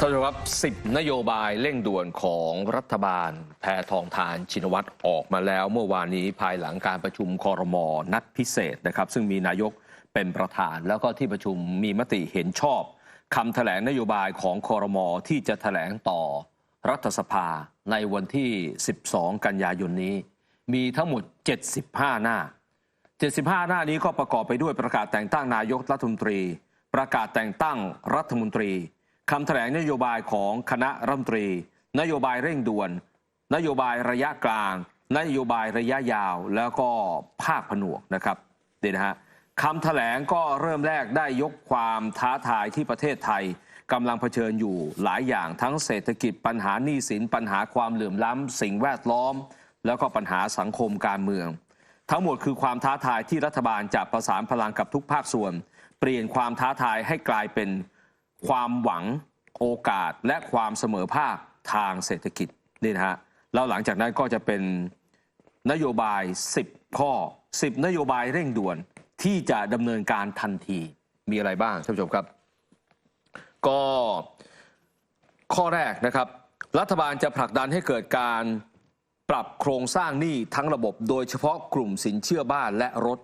ท่านผู้ชมครับ 10 นโยบายเร่งด่วนของรัฐบาล แพทองทานชินวัตรออกมาแล้ว เมื่อวานนี้ภายหลังการประชุมคอรมอนัดพิเศษนะครับ ซึ่งมีนายกเป็นประธาน แล้วก็ที่ประชุมมีมติเห็นชอบคำแถลงนโยบายของคอรมอที่จะแถลงต่อรัฐสภาในวันที่ 12 กันยายนนี้ มีทั้งหมด 75 หน้า 75 หน้านี้ก็ประกอบไปด้วยประกาศแต่งตั้งนายกรัฐมนตรี ประกาศแต่งตั้งรัฐมนตรี คำแถลงนโยบายของคณะรัฐมนตรี นโยบายเร่งด่วน นโยบายระยะกลาง นโยบายระยะยาว แล้วก็ภาคผนวกนะครับเดี๋ยวนะฮะคำแถลงก็เริ่มแรกได้ยกความท้าทายที่ประเทศไทยกำลังเผชิญอยู่หลายอย่างทั้งเศรษฐกิจปัญหาหนี้สินปัญหาความเหลื่อมล้ำ สิ่งแวดล้อม แล้วก็ปัญหาสังคมการเมือง ทั้งหมดคือความท้าทายที่รัฐบาลจะประสานพลังกับทุกภาคส่วน เปลี่ยนความท้าทายให้กลายเป็น ความหวังโอกาสและความเสมอภาคทางเศรษฐกิจนี่นะฮะแล้วหลังจากนั้นก็จะเป็นนโยบาย 10 ข้อ 10 นโยบายเร่งด่วนที่จะดำเนินการทันทีมีอะไรบ้างท่านผู้ชมครับ ก็ข้อแรกนะครับ รัฐบาลจะผลักดันให้เกิดการปรับโครงสร้างหนี้ทั้งระบบ โดยเฉพาะกลุ่มสินเชื่อบ้านและรถ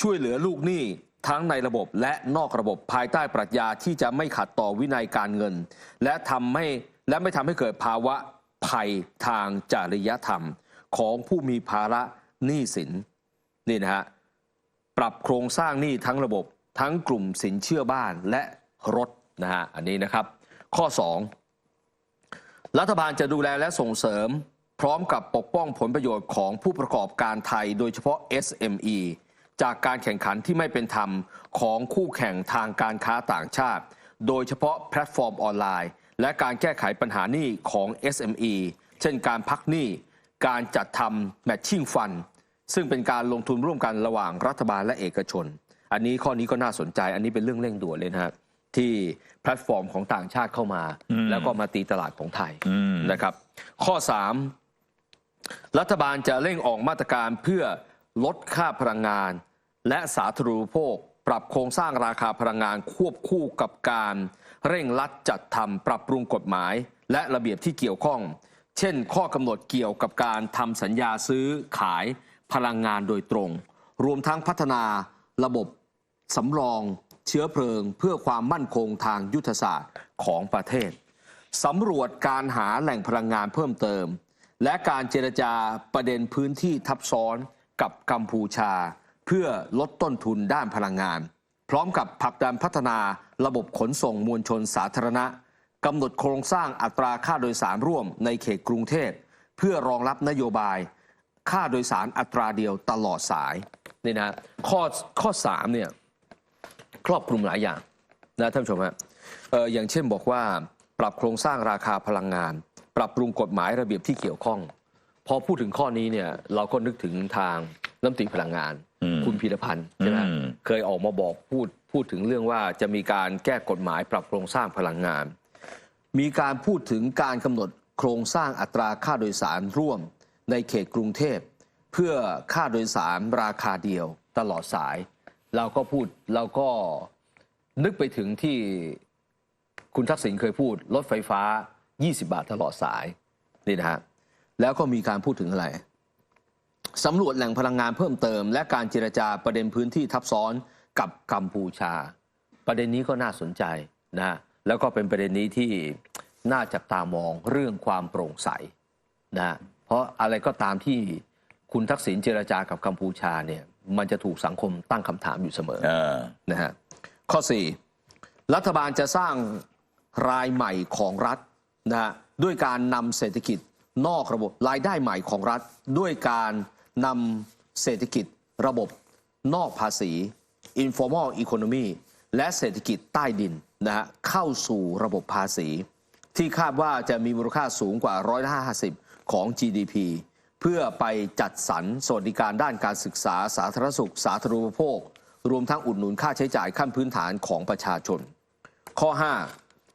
ช่วยเหลือลูกหนี้ ทั้งในระบบและนอกระบบภายใต้ปรัชญาที่จะไม่ขัดต่อวินัยการเงิน และทำให้และไม่ทำให้เกิดภาวะภัยทางจริยธรรมของผู้มีภาระหนี้สินนี่นะฮะปรับโครงสร้างหนี้ทั้งระบบทั้งกลุ่มสินเชื่อบ้านและรถนะฮะอันนี้นะครับ ข้อ 2 รัฐบาลจะดูแลและส่งเสริม พร้อมกับปกป้องผลประโยชน์ของผู้ประกอบการไทย โดยเฉพาะ SME จากการแข่งขันที่ไม่เป็นธรรมของคู่แข่งทางการค้าต่างชาติ โดยเฉพาะแพลตฟอร์มออนไลน์ และการแก้ไขปัญหาหนี้ของ SME เช่นการพักหนี้ การจัดทำ Matching Fund ซึ่งเป็นการลงทุนร่วมกันระหว่างรัฐบาลและเอกชน อันนี้ข้อนี้ก็น่าสนใจ อันนี้เป็นเรื่องเร่งด่วนเลยนะฮะที่แพลตฟอร์มของต่างชาติเข้ามาอืมแล้วก็มาตีตลาดของไทยอืมนะครับ ข้อ 3 รัฐบาลจะเร่งออกมาตรการเพื่อลดค่าพลังงาน และสาธารณูปโภค ปรับโครงสร้างราคาพลังงานควบคู่กับการ เร่งรัดจัดทำปรับปรุงกฎหมาย และระเบียบที่เกี่ยวข้อง เช่น ข้อกำหนดเกี่ยวกับการทำสัญญาซื้อขายพลังงานโดยตรง รวมทั้งพัฒนาระบบสำรองเชื้อเพลิงเพื่อความมั่นคงทางยุทธศาสตร์ของประเทศสำรวจการหาแหล่งพลังงานเพิ่มเติม และการเจรจาประเด็นพื้นที่ทับซ้อนกับกัมพูชา เพื่อลดต้นทุนด้านพลังงาน พร้อมกับผลักดันพัฒนาระบบขนส่งมวลชนสาธารณะกำหนดโครงสร้างอัตราค่าโดยสารร่วมในเขตกรุงเทพเพื่อรองรับนโยบาย ค่าโดยสารอัตราเดียวตลอดสายนี่นะข้อข้อสามเนี่ยครอบคลุมหลายอย่างนะท่านผู้ชมฮะอออย่างเช่นบอกว่าปรับโครงสร้างราคาพลังงาน ปรับปรุงกฎหมายระเบียบที่เกี่ยวข้อง พอพูดถึงข้อนี้เนี่ยเราก็นึกถึงทางรัฐมนตรีพลังงาน คุณพีรพันธ์ใช่ไหมอืมเคยออกมาบอกพูดพูดถึงเรื่องว่าจะมีการแก้กฎหมายปรับโครงสร้างพลังงาน มีการพูดถึงการกำหนดโครงสร้างอัตราค่าโดยสารร่วมในเขตกรุงเทพ เพื่อค่าโดยสารราคาเดียวตลอดสาย เราก็พูดเราก็นึกไปถึงที่คุณทักษิณเคยพูด รถไฟฟ้า 20 บาทตลอดสายนี่นะฮะแล้วก็มีการพูดถึงอะไร สำรวจแหล่งพลังงานเพิ่มเติม และการเจรจาประเด็นพื้นที่ทับซ้อนกับกัมพูชา ประเด็นนี้ก็น่าสนใจนะฮะแล้วก็เป็นประเด็นนี้ที่น่าจับตามองเรื่องความโปร่งใสนะฮะเพราะอะไรก็ตามที่คุณทักษิณเจรจากับกัมพูชาเนี่ยมันจะถูกสังคมตั้งคำถามอยู่เสมอเออนะฮะข้อ 4 รัฐบาลจะสร้างรายใหม่ของรัฐนะฮะด้วยการนำเศรษฐกิจนอกระบบรายได้ใหม่ของรัฐด้วยการ นำเศรษฐกิจระบบนอกภาษี informal economy และเศรษฐกิจใต้ดินนะฮะเข้าสู่ระบบภาษี ที่คาดว่าจะมีมูลค่าสูงกว่าร้อยละ50 ของ GDP เพื่อไปจัดสรรสวัสดิการด้านการศึกษาสาธารณสุข สาธารณูปโภค รวมทั้งอุดหนุนค่าใช้จ่ายขั้นพื้นฐานของประชาชน ข้อ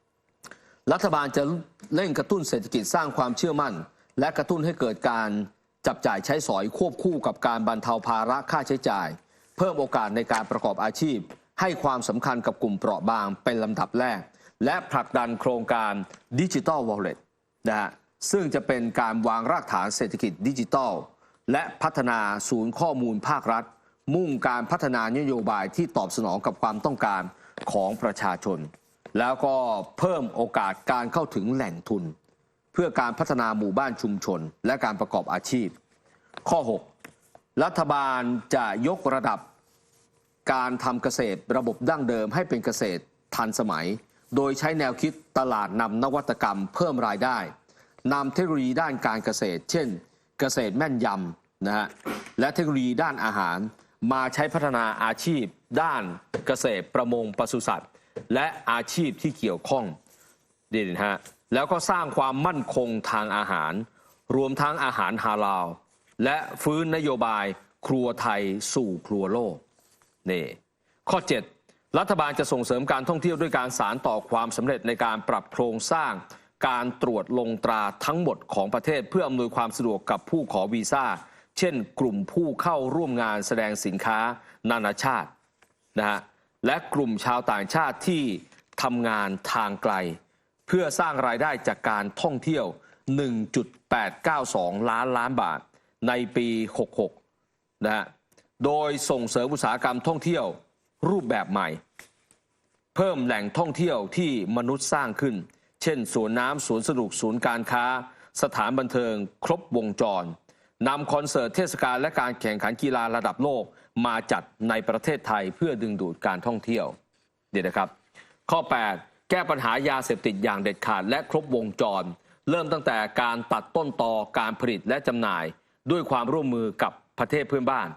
5 รัฐบาลจะเร่งกระตุ้นเศรษฐกิจสร้างความเชื่อมั่น และกระตุ้นให้เกิดการ จับจ่ายใช้สอยควบคู่กับการบรรเทาภาระค่าใช้จ่าย เพิ่มโอกาสในการประกอบอาชีพ ให้ความสำคัญกับกลุ่มเปราะบางเป็นลำดับแรก และผลักดันโครงการดิจิ t a ลวอลเล็ตนะฮะซึ่งจะเป็นการวางรากฐานเศรษฐกิจดิจิทัล และพัฒนาศูนย์ข้อมูลภาครัฐ มุ่งการพัฒนานโยบายที่ตอบสนองกับความต้องการของประชาชน แล้วก็เพิ่มโอกาสการเข้าถึงแหล่งทุน พื่อการพัฒนาหมู่บ้านชุมชน และการประกอบอาชีพ ข้อ 6 รัฐบาลจะยกระดับการทำเกษตรระบบดั้งเดิมให้เป็นเกษตรทันสมัย โดยใช้แนวคิดตลาดนำนวัตกรรมเพิ่มรายได้นำเทคโนโลยีด้านการเกษตร เช่น เกษตรแม่นยำนะฮะและเทคโนโลยีด้านอาหาร มาใช้พัฒนาอาชีพ ด้านเกษตรประมงปศุสัตว์ และอาชีพที่เกี่ยวข้องดีนะฮะ แล้วก็สร้างความมั่นคงทางอาหาร รวมทั้งอาหารฮาลาล และฟื้นนโยบายครัวไทยสู่ครัวโลกนี่ข้อ 7 รัฐบาลจะส่งเสริมการท่องเที่ยวด้วยการสารต่อความสำเร็จในการปรับโครงสร้าง การตรวจลงตราทั้งหมดของประเทศ เพื่ออำนวยความสะดวกกับผู้ขอวีซ่า เช่น กลุ่มผู้เข้าร่วมงานแสดงสินค้านานาชาตินะฮะและกลุ่มชาวต่างชาติที่ทำงานทางไกล เพื่อสร้างรายได้จากการท่องเที่ยว 1.892 ล้านล้านบาทในปี 66 นะฮะ โดยส่งเสริมอุตสาหกรรมท่องเที่ยวรูปแบบใหม่ เพิ่มแหล่งท่องเที่ยวที่มนุษย์สร้างขึ้น เช่นสวนน้ำสวนสนุกศูนย์การค้า สถานบันเทิง ครบวงจรนำคอนเสิร์ตเทศกาลและการแข่งขันกีฬาระดับโลกมาจัดในประเทศไทยเพื่อดึงดูดการท่องเที่ยวเดี๋ยวนะครับ ข้อ 8 แก้ปัญหายาเสพติดอย่างเด็ดขาดและครบวงจร เริ่มตั้งแต่การตัดต้นตอการผลิตและจำหน่าย ด้วยความร่วมมือกับประเทศเพื่อนบ้าน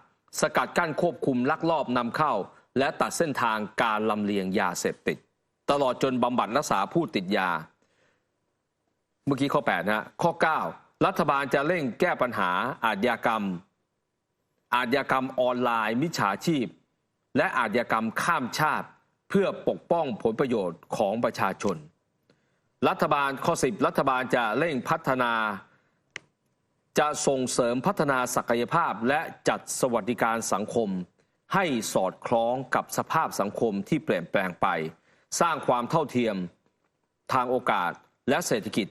สกัดกั้นควบคุมลักลอบนำเข้า และตัดเส้นทางการลำเลียงยาเสพติด ตลอดจนบำบัดรักษาผู้ติดยา เมื่อกี้ข้อ8นะฮะข้อ 9 รัฐบาลจะเร่งแก้ปัญหาอาชญากรรม อาชญากรรมออนไลน์ มิจฉาชีพ และอาชญากรรมข้ามชาติ เพื่อปกป้องผลประโยชน์ของประชาชน รัฐบาลข้อ10รัฐบาลจะเร่งพัฒนา จะส่งเสริมพัฒนาศักยภาพและจัดสวัสดิการสังคม ให้สอดคล้องกับสภาพสังคมที่เปลี่ยนแปลงไป สร้างความเท่าเทียม ทางโอกาสและเศรษฐกิจ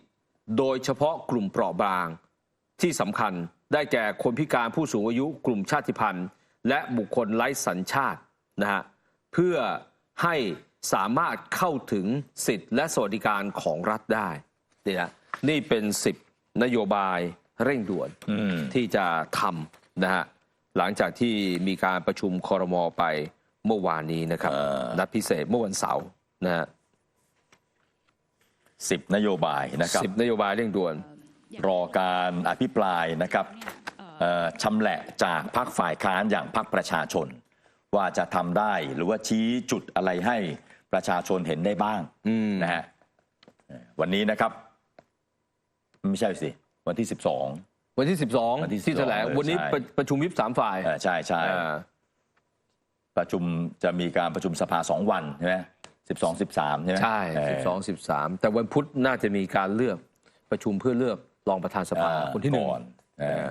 โดยเฉพาะกลุ่มเปราะบาง ที่สำคัญได้แก่คนพิการผู้สูงอายุกลุ่มชาติพันธุ์ และบุคคลไร้สัญชาตินะฮะเพื่อ ให้สามารถเข้าถึงสิทธิและสวัสดิการของรัฐได้นี่นะนี่เป็น10นโยบายเร่งด่วนอืมที่จะทำนะฮะหลังจากที่มีการประชุมคอรมอไปเมื่อวานนี้นะครับเอ่อนัดพิเศษเมื่อวันเสาร์นะฮะสิบนโยบายนะครับสิบนโยบายเร่งด่วน รอการอภิปรายนะครับเอ่อชำแหละจากพรรคฝ่ายค้านอย่างพรรคประชาชน ว่าจะทำได้หรือว่าชี้จุดอะไรให้ประชาชนเห็นได้บ้างอืม นะฮะเอ่อวันนี้นะครับ ไม่ใช่สิ วันที่ 12 วันที่ 12 วันที่ที่แถลง12เออวันนี้ใช่ ประประชุมวิปสามฝ่ายเอ่อใช่ใช่อ่าประชุมจะมีการประชุมสภาสองวันใช่ไหมสิบสองสิบสามใช่ไหมใช่เออ12 13 แต่วันพุธน่าจะมีการเลือกประชุมเพื่อเลือกรองประธานสภาอ่าคนที่หนึ่ง ก่อนเออ